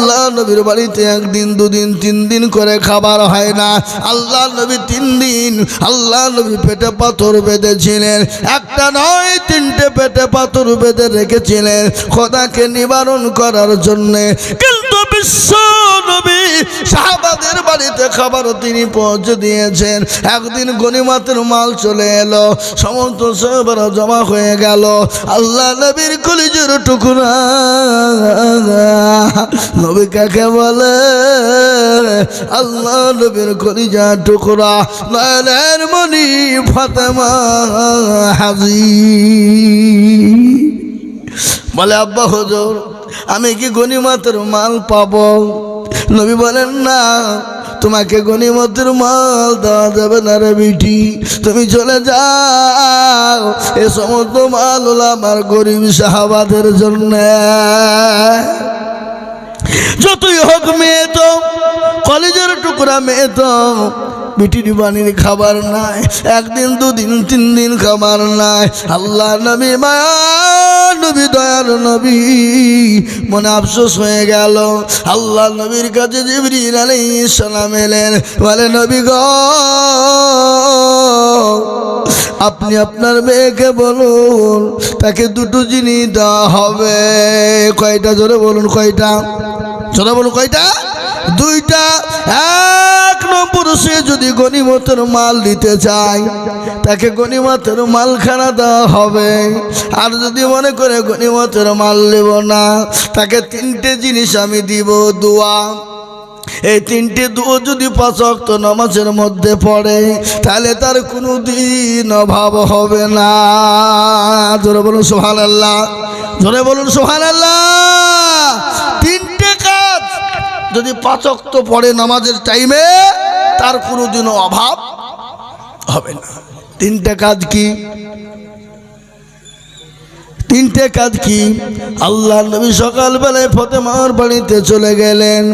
আল্লাহ নবীর বাড়িতে একদিন, দুদিন তিন দিন করে খাবার হয় না। আল্লাহ নবী তিন দিন আল্লাহ নবী পেটে পাথর বেঁধেছিলেন। একটা নয়, তিনটে পেটে পাথর বেঁধে রেখেছিলেন খোদাকে নিবারণ করার জন্যে। কিন্তু বিশ্ব নবী সাহাবাদের বাড়িতে খাবার তিনি পৌঁছে দিয়েছেন। একদিন গনিমাতের মাল চলে এলো, সমস্ত সাহাবারা জমা হয়ে গেল। আল্লাহ নবীর কলিজের টুকরা নবী কাকে বলে? আল্লাহ নবীর কলিজা টুকরা নয়নের মণি ফাতেমা হাজি। বলে, আব্বা হুজুর, আমি কি গনিমতের মাল পাবো? নবী বলেন, না, তোমাকে গনিমতের মাল দেওয়া যাবে না রে বিটি। তুমি চলে যাও এ সমস্ত মাল হলো আমার গরিব সাহাবাদের জন্য। যতই হোক মেয়ে তো, কলেজের টুকরা মেয়ে তো বিটির বাণীর খাবার নাই, একদিন, দুদিন, তিন দিন খাবার নাই। আল্লাহ নবী মায়া নবী, দয়ার নবী, মনে আফসোস হয়ে গেল। আল্লাহ নবীর কাছে জিবরিল আলাইহিস সালাম এলেন, বলে, নবী গো আপনি আপনার মেয়েকে বলুন, তাকে দুটো জিনিস দেওয়া হবে। কয়টা? জোরে বলুন কয়টা? জোরে বলুন কয়টা? দুইটা। এক নম্বর সে যদি গনিমতের মাল দিতে চায়, তাকে গনিমতের মালখানা দেওয়া হবে। আর যদি মনে করে গনিমতের মাল নেব না, তাকে তিনটে জিনিস আমি দিব, দোয়া। এই তিনটে দুও যদি পাঁচ অক্ত নামাজের মধ্যে পড়ে, তাহলে তার কোনো দিন অভাব হবে না। জোরে বলুন সোহান আল্লাহ জোরে বলুন সোহান আল্লাহ তিনটে কাজ যদি পাঁচ অক্ত পড়ে নামাজের টাইমে, তার কোনো দিনও অভাব হবে না। তিনটে কাজ কি? তিনটে কাজ কি? আল্লাহ নবী সকালবেলায় ফতেমার বাড়িতে চলে গেলেন।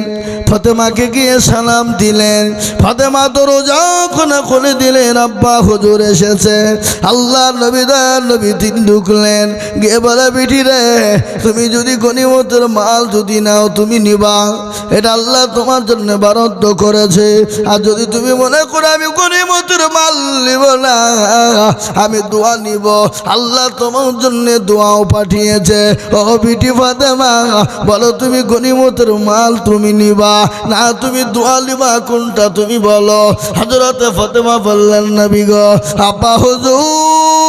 ফতেমাকে গিয়ে সালাম দিলেন। ফতেমা দরজা খোনা খুলে দিলেন, আব্বা হুজুর এসেছে। আল্লাহ নবী, দয়ার নবী তিন ঢুকলেন। গিয়ে বলে, বিটি রে, তুমি যদি গনিমতের মাল যদি নাও, তুমি নিবা। এটা আল্লাহ তোমার জন্য বারদ্দ করেছে। আর যদি তুমি মনে করো, আমি গনিমতের মাল নিব না, আমি দোয়া নিব। আল্লাহ তোমার জন্য দোয়াও পাঠিয়েছে। ও বিটি ফাতেমা, বলো তুমি গনিমতের মাল তুমি নিবা। না তুমি দোয়া নিবা কোনটা তুমি বলো? হজরতে ফতেমা বললেন নবী বিগ আপা হুজুর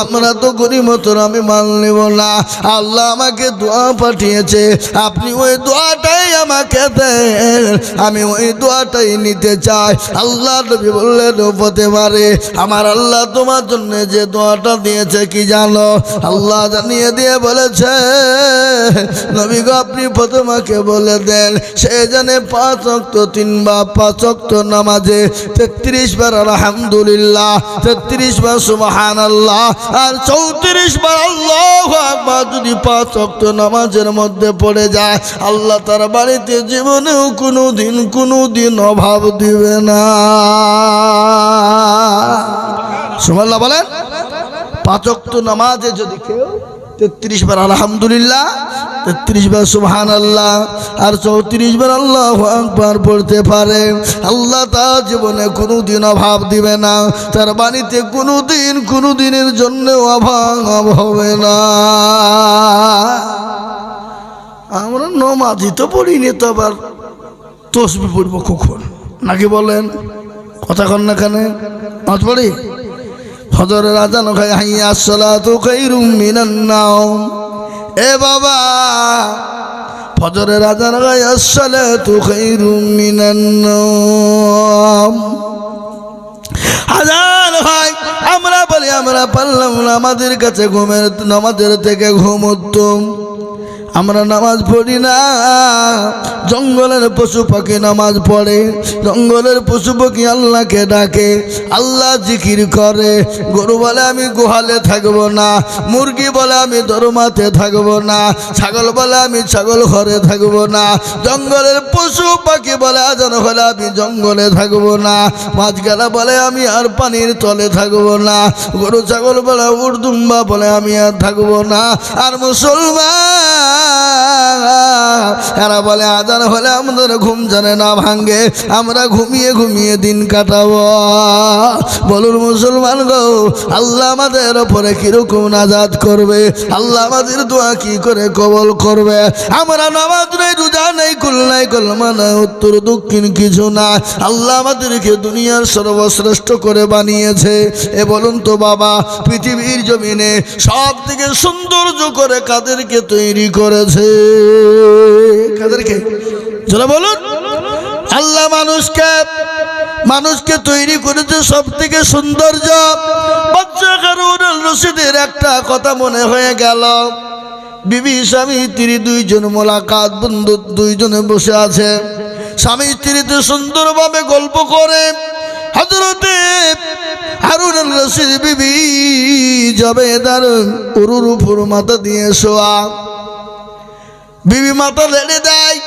আমরা তো গরিমতর আমি মাল নেব না। আল্লাহ আমাকে দোয়া পাঠিয়েছে, আপনি ওই দোয়াটাই আমাকে দেন। আমি ওই দোয়াটাই নিতে চাই। আল্লাহ নবী বললেন হতে পারে আমার আল্লাহ তোমার জন্য যে দোয়াটা দিয়েছে, কি জানো? আল্লাহ জানিয়ে দিয়ে বলেছে, নবী গো, আপনি প্রথমাকে বলে দেন, সে জানে পাঁচ অক্ত তিন বা পাঁচ অক্ত নামাজে তেত্রিশ বার আলহামদুলিল্লাহ, তেত্রিশ বার সুবাহান আল্লাহ আর চৌত্রিশ বার আল্লাহ আকবার যদি পাঁচ অক্ত নামাজের মধ্যে পড়ে যায়, আল্লাহ তার বাড়িতে জীবনেও কোনো দিন কোনো দিন অভাব দিবে না। সুমাল্লাহ বলেন পাঁচক্ত নামাজে যদি কেউ তেত্রিশ বার আলহামদুলিল্লাহ, তেত্রিশ বার সুবহান আল্লাহ আর চৌত্রিশ বার আল্লাহ আকবার পড়তে পারে। আল্লাহ তার জীবনে কোনো দিন অভাব দিবে না, তার বাড়িতে কোনো দিন কোনো দিনের জন্য অভাব হবে না। আমরা নমাজি তো পড়িনি, তো আবার তসবি পড়ব কখন? নাকি বলেন? কথা কন না কানে? নাচ পড়ি? ফজরের রাজান খাই হাইয়া সালাতু খাইরুম মিনান মিনান্নাও এ বাবা ফজরের আজান খাই আসলে খাইরুম মিনান মিনান্নাও হাজার হয় আমরা বলি, আমরা পারলাম না, আমাদের কাছে ঘুমের আমাদের থেকে ঘুম উত্তম আমরা নামাজ পড়ি না। জঙ্গলের পশু পাখি নামাজ পড়ে। জঙ্গলের পশু পাখি আল্লাহকে ডাকে। আল্লাহ জিকির করে। গরু বলে, আমি গোহালে থাকব না। মুরগি বলে, আমি দরমাতে থাকব না। ছাগল বলে, আমি ছাগল ঘরে থাকব না। জঙ্গলের পশু পাখি বলে, আজান হলে আমি জঙ্গলে থাকব না। মাছ গেলা বলে, আমি আর পানির তলে থাকব না। গরু ছাগল বলে, উর্দুম্বা বলে, আমি আর থাকব না। আর মুসলমান ¡Gracias! এরা বলে, আজান হলে আমাদের ঘুম জানে না, ভাঙ্গে। আমরা ঘুমিয়ে ঘুমিয়ে দিন কাটাবো। বলুন মুসলমান গো, আল্লাহ আমাদের ওপরে কীরকম নাজাদ করবে? আল্লাহ আমাদের দোয়া কি করে কবল করবে? আমরা নামাজ নেই, রোজা নেই, কুল নাই কলমা নাই, উত্তর, দক্ষিণ কিছু না। আল্লাহ আমাদেরকে দুনিয়ার সর্বশ্রেষ্ঠ করে বানিয়েছে। এ বলুন তো বাবা, পৃথিবীর জমিনে সব থেকে সৌন্দর্য করে কাদেরকে তৈরি করেছে? কাদেরকে? বলুন। আল্লাহ মানুষকে মানুষকে তৈরি করেছে সব থেকে সৌন্দর্য রশিদের একটা কথা মনে হয়ে গেল। বিবি, স্বামী, স্ত্রী দুইজন মোলাকাত, বন্ধু দুইজনে বসে আছে। স্বামী স্ত্রীতে সুন্দরভাবে গল্প করে। হজরতে হারুন রশিদ বিবি যাবে তার উরুর উপর মাথা দিয়ে শোয়া। বিবি মাথা লেড়ে দেয়।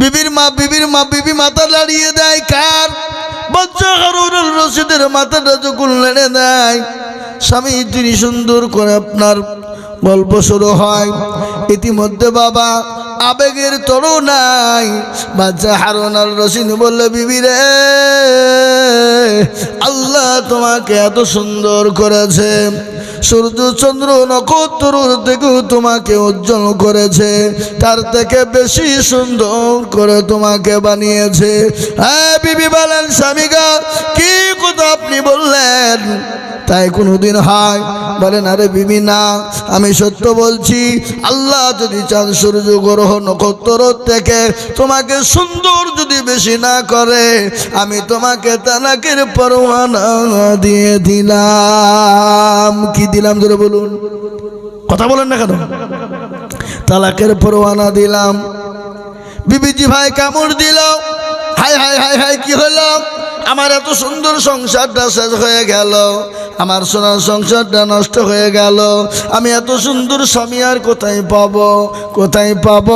বিবির মা বিবির মা, বিবি মাথা লাড়িয়ে দেয় কার? বাচ্চা হারুনুল রশিদের মাথাটা যখন লেড়ে দেয়। স্বামী তিনি সুন্দর করে আপনার গল্প শুরু হয়, ইতিমধ্যে বাবা আবেগের তরু নাই। বাচ্চা হারুনাল রশিদ বললে, বিবি রে, আল্লাহ তোমাকে এত সুন্দর করেছে। সূর্য, চন্দ্র নক্ষত্র থেকেও তোমাকে উজ্জ্বল করেছে। তার থেকে বেশি সুন্দর করে তোমাকে বানিয়েছে। হ্যাঁ বিবি বলেন স্বামীগা কি কথা আপনি বললেন? তাই কোনোদিন হয় বলেন, আরে বিবি, না, আমি সত্য বলছি। আল্লাহ যদি চাঁদ সূর্য গ্রহ নক্ষত্র থেকে তোমাকে সুন্দর যদি বেশি না করে, আমি তোমাকে তালাকের পরোয়ানা দিয়ে দিলাম। কি দিলাম ধরে বলুন? কথা বলেন না কেন? তালাকের পরোয়ানা দিলাম। বিবিজি ভাই কামড় দিল। হাই হাই হাই হাই কি হলো? আমার এত সুন্দর সংসারটা শেষ হয়ে গেল। আমার সোনার সংসারটা নষ্ট হয়ে গেল। আমি এত সুন্দর স্বামী আর কোথায় পাব? কোথায় পাব?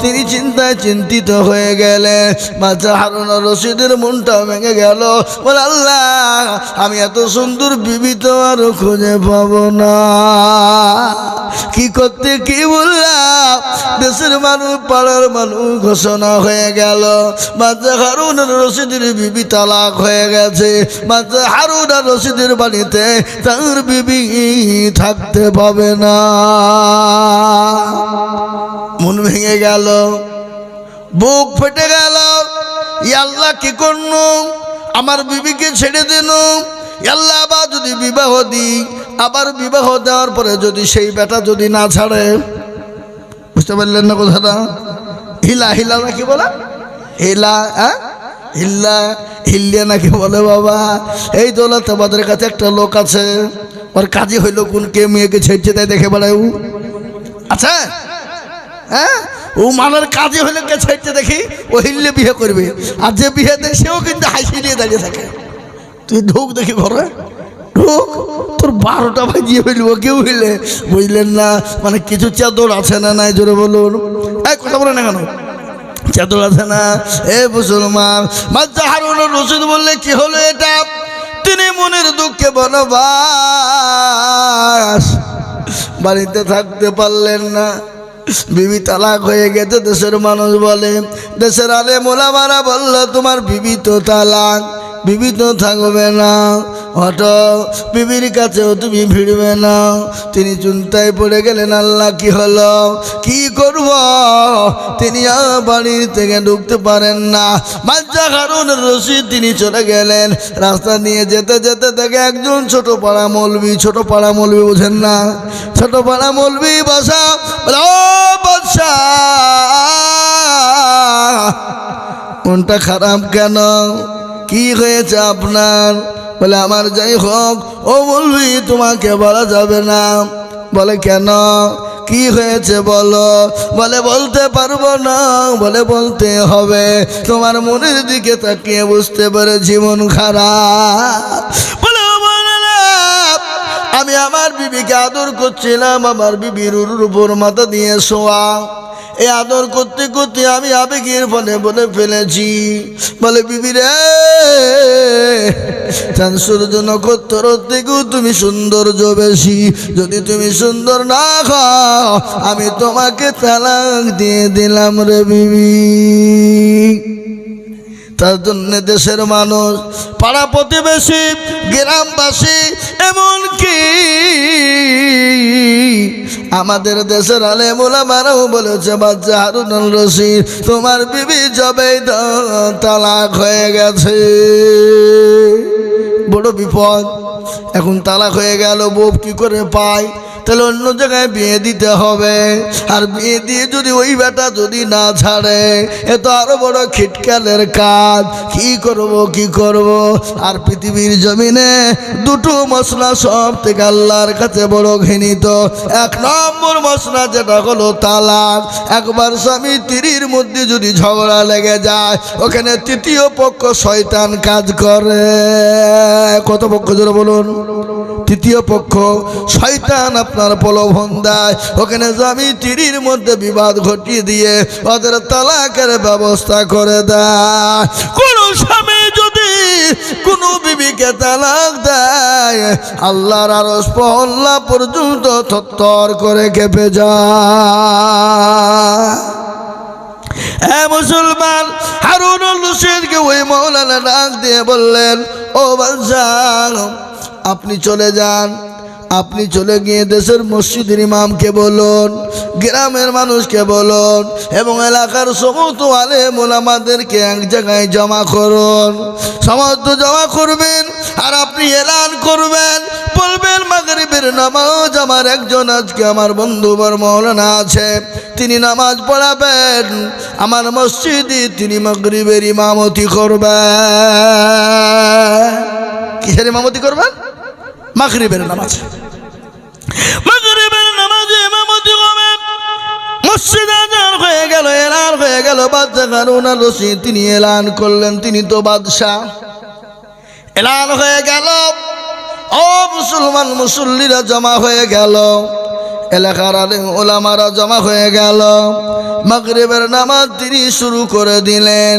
তিনি চিন্তায় চিন্তিত হয়ে গেলে বাচ্চা হারুন রশিদের মনটা ভেঙে গেল। বলে, আল্লাহ, আমি এত সুন্দর বিবি তো আর খুঁজে পাব না। কি করতে কি বললাম? দেশের মানুষ, পাড়ার মানুষ ঘোষণা হয়ে গেল। বাচ্চা হারুন রশিদের বিবি তালাক হয়ে গেছে। বাচ্চা হারুন রশিদের বাড়িতে তার বিবি থাকতে পাবে না। মন ভেঙে গেল, বুক ফেটে গেল। ই আল্লাহ কি করল আমার বিবিকে ছেড়ে দিল আল্লাহ আবার যদি বিবাহ দিই, আবার বিবাহ দেওয়ার পরে যদি সেই বেটা যদি না ছাড়ে। বুঝতে পারলেন না কথাটা? হিলা হিলা নাকি বলে? হিলা হ্যাঁ? হিল্লা হিল্লিয়া নাকি বলে বাবা? এই দৌলত আমাদের কাছে একটা লোক আছে। ওর কাজে হইল কোন কে মেয়েকে ছেড়ছে তাই দেখে বেড়ায় ও। আচ্ছা হ্যাঁ? ও মানের কাজে হলে কে ছেড়ছে দেখি, ও হিললে বিয়ে করবে। আর যে বিয়ে দেয়, সেও কিন্তু হাসি নিয়ে দাঁড়িয়ে থাকে। তুই ঢুক দেখি ঘরে। ঢুক। তোর বারোটা বাজিয়ে ফেলব, কেউ হইলে বুঝলেন না? মানে কিছু চাদর আছে না নাই? জোরে বলুন। এই, কথা বলে না কেন? চাদর আছে না? এ মুসলমান বাচ্চা হারুন রশিদ বললে কি হলো এটা? তিনি মনের দুঃখে বনবাস। বাড়িতে থাকতে পারলেন না। বিবি তালাক হয়ে গেছে, দেশের মানুষ বলে। দেশের আলে মোলামারা বলল, তোমার বিবি তো তালাক, বিবি তো থাকবে না। হট বিবির কাছেও তুমি ভিড়বে না। তিনি চিন্তায় পড়ে গেলেন, আল্লাহ কি হলো? কি করব? তিনি বাড়ির থেকে ঢুকতে পারেন না। বাচ্চা কারণ রশিদ, তিনি চলে গেলেন। রাস্তা নিয়ে যেতে যেতে দেখে একজন ছোট পাড়া মলবি, ছোট পাড়া মলবি বোঝেন না। ছোট পাড়া মলবি বাসা বাদশা মনটা খারাপ কেন? কি হয়েছে আপনার? বলে আমার যাই হোক ও বলবি তোমাকে বলা যাবে না। বলে কেন? কি হয়েছে বলো? বলে বলতে পারব না। বলে বলতে হবে। তোমার মনের দিকে তাকিয়ে বুঝতে পারে জীবন খারাপ। বলে "ও মৌলানা, আমি আমার বিবিকে আদর করছিলাম আমার বিবির উপর মাথা দিয়ে শোয়া। এই আদর করতে করতে আমি আবেগের ফলে বলে ফেলেছি। বলে, বিবি রে সূর্য নক্ষত্র থেকেও তুমি সুন্দর বেশি। যদি তুমি সুন্দর না খাও, আমি তোমাকে তালাক দিয়ে দিলাম রে বিবি। তার জন্য দেশের মানুষ, পাড়া প্রতিবেশী, গ্রামবাসী, এমনকি আমাদের দেশের আলে মোলামারাও বলেছে, বাচ্চা হারুন রশিদ, তোমার বিবি জবে তালাক হয়ে গেছে। বড় বিপদ। এখন তালাক হয়ে গেল বউ কি করে পায়? তাহলে অন্য জায়গায় বিয়ে দিতে হবে। আর বিয়ে দিয়ে যদি ওই বেটা যদি না ছাড়ে, এ তো আরও বড় খিটকালের কাজ। কি করব কি করব? আর পৃথিবীর জমিনে দুটো মশলা সব থেকে আল্লাহর কাছে বড় ঘৃণিত। এক নম্বর মশলা যেটা হলো তালাক। একবার স্বামী তিরির মধ্যে যদি ঝগড়া লেগে যায়, ওখানে তৃতীয় পক্ষ শয়তান কাজ করে। কত পক্ষ জোরে বলুন? তৃতীয় পক্ষ, শয়তান আপনার প্রলোভন দেয়। ওখানে স্বামী তিরির মধ্যে বিবাদ ঘটিয়ে দিয়ে ওদের তালাকের ব্যবস্থা করে দেয়। কোন স্বামী যদি কোন বিবিকে তালাক দেয়, আল্লাহর আরস পহল্লা পর্যন্ত থর করে কেঁপে যায়। মুসলমান হারুন রশিদকে ওই মৌলানা ডাক দিয়ে বললেন, ও বাদশাহ আপনি চলে যান। আপনি চলে গিয়ে দেশের মসজিদের ইমামকে বলুন, গ্রামের মানুষকে বলুন এবং এলাকার সমস্ত আলে মোলামাদেরকে এক জায়গায় জমা করুন। সমস্ত জমা করবেন আর আপনি এলান করবেন। বলবেন, মাগরিবের নামাজ আমার একজন আজকে আমার বন্ধু বর মৌলানা আছে, তিনি নামাজ পড়াবেন। আমার মসজিদে তিনি মাগরিবের ইমামতি করবেন। কিসের ইমামতি করবেন? মাগরিবের নামাজ। মাগরিবের নামাজে ইমামতি করবেন মসজিদ আজান হয়ে গেল, এলান হয়ে গেল বাদশাহ কারুনা রশিদ, তিনি এলান করলেন, তিনি তো বাদশাহ এলান হয়ে গেল, ও মুসলমান মুসল্লিরা জমা হয়ে গেল, এলাকার ওলামারা জমা হয়ে গেল। মাগরিবের নামাজ তিনি শুরু করে দিলেন।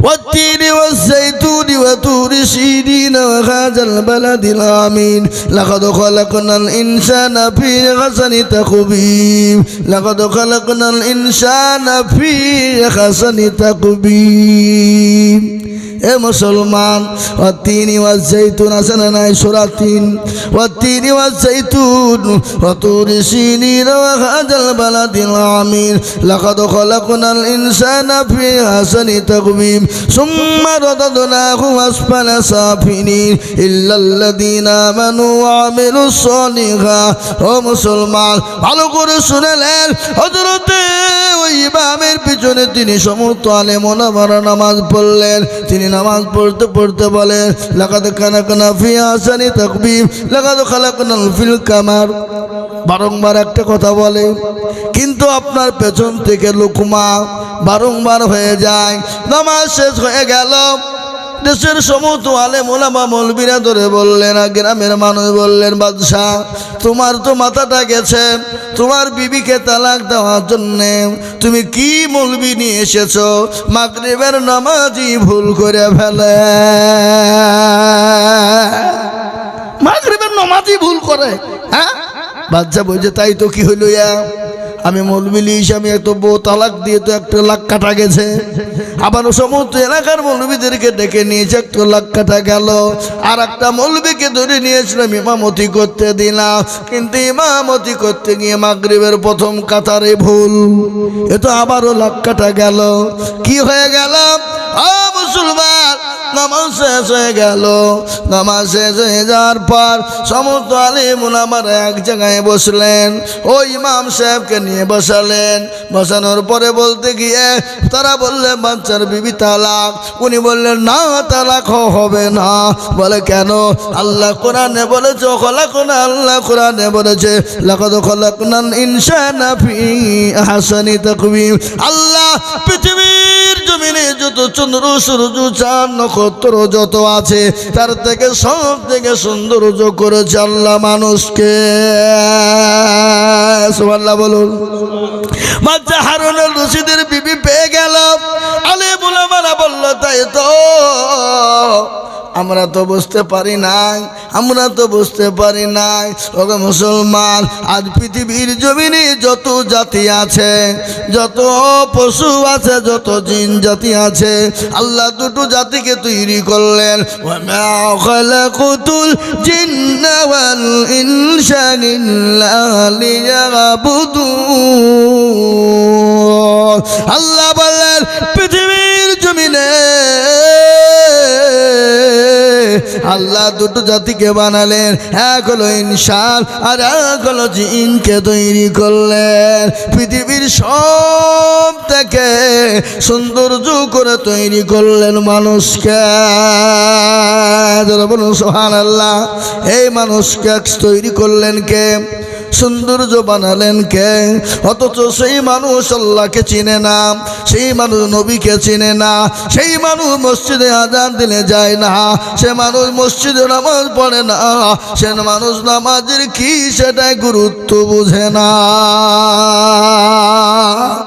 والتين والزيتون وتور سيدين وهذا البلد الآمين لقد خلقنا الإنسان في حسن تقويم لقد خلقنا الإنسان في حسن تقويم এ মুসলমান অতিনি ওয়াজাইতুন আছে না নাই সূরা তিন অতিনি ওয়াজাইতুন ওয়াতুরি সিনিন ওয়া হাদাল বালাদিল আমিন, লাকাদ খালাকনাল ইনসানা ফি হাসানি তাকওয়িম সুম্মা রাদাদনাহু আসফালা সাফিনিন, ইল্লাল্লাযীনা আমানু ওয়া আমিলুস সালিহাত ও মুসলমান, ভালো করে শুনেলেন, হযরতে ওই ইমামের পিছনে তিনি সমস্ত আলেম ওলামারা নামাজ পড়লেন, তিনি নামাজ পড়তে পড়তে বলে লাগাত কানা কানা ফি আসানি তাকবীর লাগাদ খালাকনাল ফিল কামার। বারংবার একটা কথা বলে, কিন্তু আপনার পেছন থেকে লুকমা বারংবার হয়ে যায়, নামাজ শেষ হয়ে গেল। দেশের সমস্ত আলে মোলামা মলবিরা ধরে বললেন গ্রামের মানুষ বললেন, বাদশাহ, তোমার তো মাথাটা গেছে। তোমার বিবিকে তালাক দেওয়ার জন্যে তুমি কি মলবি নিয়ে এসেছ? মাগরিবের নামাজই ভুল করে ফেলে। মাগরিবের নামাজই ভুল করে হ্যাঁ? বাচ্চা বলছে, তাই তো কি হইল ইয়া? আমি মলবি মৌলবিলি হিসাবে এত বউ তালাক দিয়ে তো একটা লাখ কাটা গেছে। আবার সমস্ত এলাকার মৌলবীদেরকে ডেকে নিয়েছে একটু লাখ কাটা গেল। আর একটা মৌলবীকে ধরে নিয়েছিলাম ইমামতি করতে দিলাম। কিন্তু ইমামতি করতে গিয়ে মাগরীবের প্রথম কাতারে ভুল। এ তো আবারও লাখ কাটা গেল। কি হয়ে গেলাম আ মুসলমান, নামাজ শেষ হয়ে গেল। নামাজ শেষ হয়ে যাওয়ার পর সমস্ত আলিমুল আমার এক জায়গায় বসলেন। ওই ইমাম সাহেবকে নিয়ে বসালেন। বসানোর পরে বলতে গিয়ে তারা বললেন, বাচ্চার বিবি তালাক। উনি বললেন, না, তালাক হবে না। বলে, কেন? আল্লাহ কোরআনে বলেছে, খলাকুনা আল্লাহ কোরআনে বলেছে, লাকাদ খলাকনাল ইনসানা ফি আহসানি তাকবীম আল্লাহ চন্দ্র, সূর্য, চাঁদ, নক্ষত্র যত আছে, তার থেকে সব থেকে সৌন্দর্য করেছে আল্লাহ মানুষকে। বলুন। বাচ্চা রশিদের বিবি পেয়ে গেল। আলে বলে বুলামারা বলল, তাই তো আমরা তো বুঝতে পারি নাই, আমরা তো বুঝতে পারি নাই। ওগো মুসলমান, আজ পৃথিবীর জমিনে যত জাতি আছে, যত পশু আছে, যত জিন জাতি আছে, আল্লাহ দুটো জাতিকে তৈরি করলেন। লিয়াবুদুন। আল্লাহ বললেন পৃথিবীর জমিনে আল্লাহ দুটো জাতিকে বানালেন, এক হলো ইনসান আর এক হলো জিনকে তৈরি করলেন। পৃথিবীর সব থেকে সৌন্দর্য করে তৈরি করলেন মানুষকে। বলুন সোহান আল্লাহ এই মানুষকে তৈরি করলেন কে? সৌন্দর্য বানালেন কে? অথচ সেই মানুষ আল্লাহকে চিনে না, সেই মানুষ নবীকে চিনে না, সেই মানুষ মসজিদে আজান দিলে যায় না, সে মানুষ মসজিদে নামাজ পড়ে না, সে মানুষ নামাজের কি সেটাই গুরুত্ব বুঝে না।